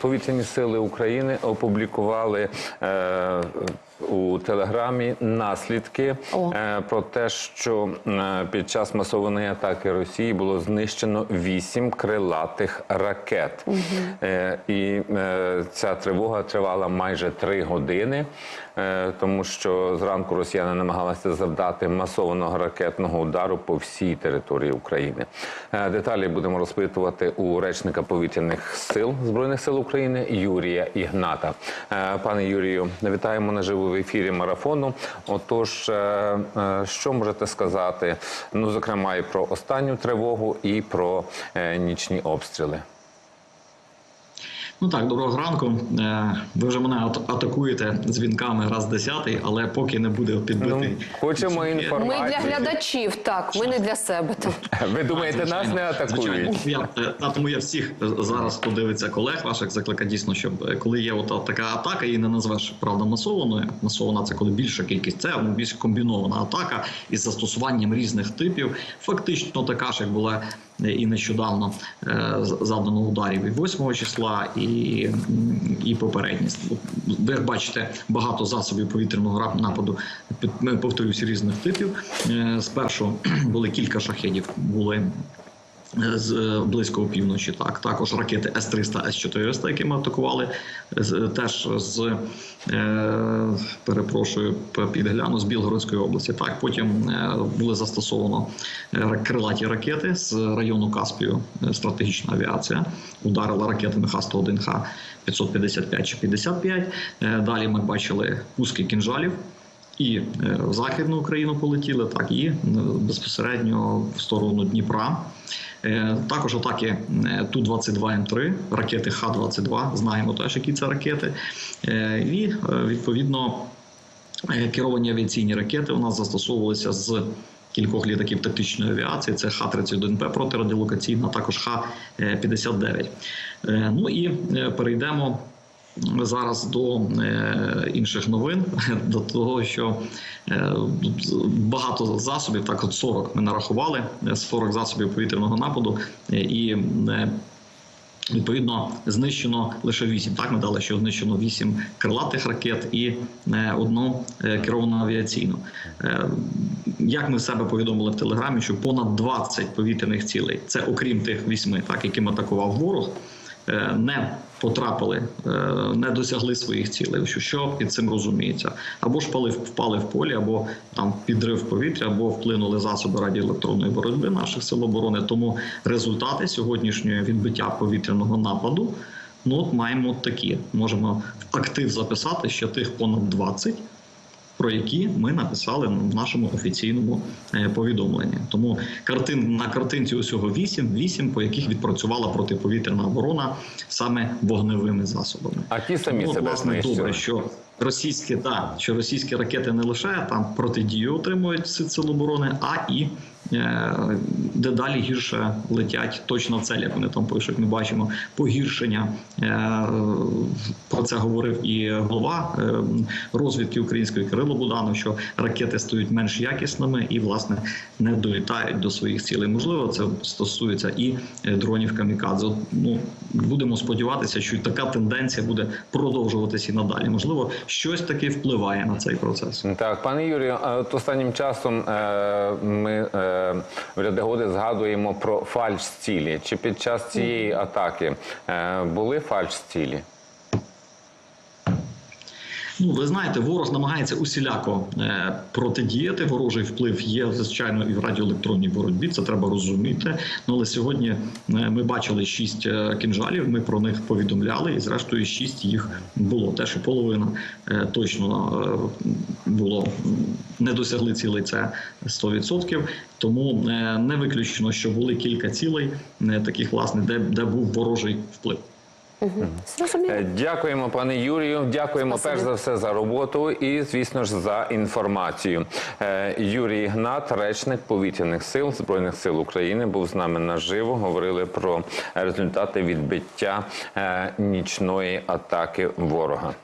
повітряні сили України опублікували е, у телеграмі наслідки О. е, про те, що е, під час масованої атаки Росії було знищено вісім крилатих ракет. Е, І ця тривога тривала майже три години, тому що зранку росіяни намагалися завдати масованого ракетного удару по всій території України. Деталі будемо розпитувати у речника повітряних сил збройних сил України Юрія Ігната. Пане Юрію, вітаємо наживо в ефірі марафону. Отож, е, е, що можете сказати? Ну, зокрема, і про останню тривогу, і про е, нічні обстріли. Ну так, доброго ранку. Е, Ви вже мене ат- атакуєте дзвінками раз десятий, але поки не буде підбитий. Ну, хочемо інформацію. Ми для глядачів, так, ми не для себе. Ви думаєте, нас не атакують? Звичайно. Я, е, та, тому я всіх е, зараз, хто дивиться колег ваших, закликаю дійсно, щоб е, коли є от така атака, її не назвеш правда масованою. Масована це коли більша кількість, це ну, більш комбінована атака із застосуванням різних типів. Фактично така ж, як була е, і нещодавно е, завдано ударів і 8 числа, і, і попередні. Ви бачите, багато засобів повітряного нападу, е, повторюсь, різних типів. Е, Спершу були кілька шахедів, були з е, близько опівночі. Так також ракети С-300, С-400, які ми атакували, теж з е, перепрошую, підгляну з Білгородської області. Так потім е, були застосовано крилаті ракети з району Каспію. Стратегічна авіація ударила ракетами Х-101, Х-555 чи 55. Е, Далі ми бачили пуски кінжалів і в Західну Україну полетіли, так і безпосередньо в сторону Дніпра. Е, Також атаки е, Ту-22М3, ракети Х-22, знаємо теж, які це ракети. Е, І відповідно керовані авіаційні ракети у нас застосовувалися з кількох літаків тактичної авіації. Це Х-31П протирадіолокаційна, також Х-59. Е, Ну і перейдемо зараз до е, інших новин, до того, що е, багато засобів, так от 40 ми нарахували, е, 40 засобів повітряного нападу, е, і е, Відповідно, знищено лише 8. Так ми дали, що знищено 8 крилатих ракет і е, одну е, керовану авіаційну. Е, Як ми себе повідомили в телеграмі, що понад 20 повітряних цілей, це окрім тих 8, так яким атакував ворог, е, не потрапили, е, не досягли своїх цілей. Що, під цим розуміється? Або ж впали, впали в полі, або там підрив повітря, або вплинули засоби радіоелектронної боротьби наших сил оборони. Тому результати сьогоднішнього відбиття повітряного нападу. Ну, от маємо такі. Можемо в актив записати ще тих понад 20, про які ми написали в нашому офіційному е, повідомленні. Тому картин на картинці усього 8, 8, по яких відпрацювала протиповітряна оборона саме вогневими засобами. А ті самі Тому, себе власне, добре, що російські та що російські ракети не лише там протидію отримують сил оборони, а і дедалі гірше летять точно в цель, як вони там пишуть. Ми бачимо погіршення. Е, про це говорив і голова е, розвідки української Кирило Буданов, що ракети стають менш якісними і власне не долітають до своїх цілей. Можливо, це стосується і е, дронів камікадзе. Ну будемо сподіватися, що така тенденція буде продовжуватися і надалі. Можливо, щось таки впливає на цей процес. Так, пане Юрію, от останнім часом е, ми в ряди годи згадуємо про фальш-цілі. Чи під час цієї атаки е, були фальш-цілі? Ну, ви знаєте, ворог намагається усіляко е, протидіяти. Ворожий вплив є звичайно і в радіоелектронній боротьбі. Це треба розуміти. Ну але сьогодні е, ми бачили шість е, кінжалів. Ми про них повідомляли, і зрештою шість їх було. Теж і половина е, точно е, було не досягли цілей. Це 100%. Тому е, не виключено, що були кілька цілей, е, таких власне, де, де був ворожий вплив. Е, Дякуємо, пане Юрію. Дякуємо Спасибі. перш за все за роботу і, звісно ж, за інформацію. Юрій Ігнат, речник повітряних сил збройних сил України, був з нами наживо. Говорили про результати відбиття нічної атаки ворога.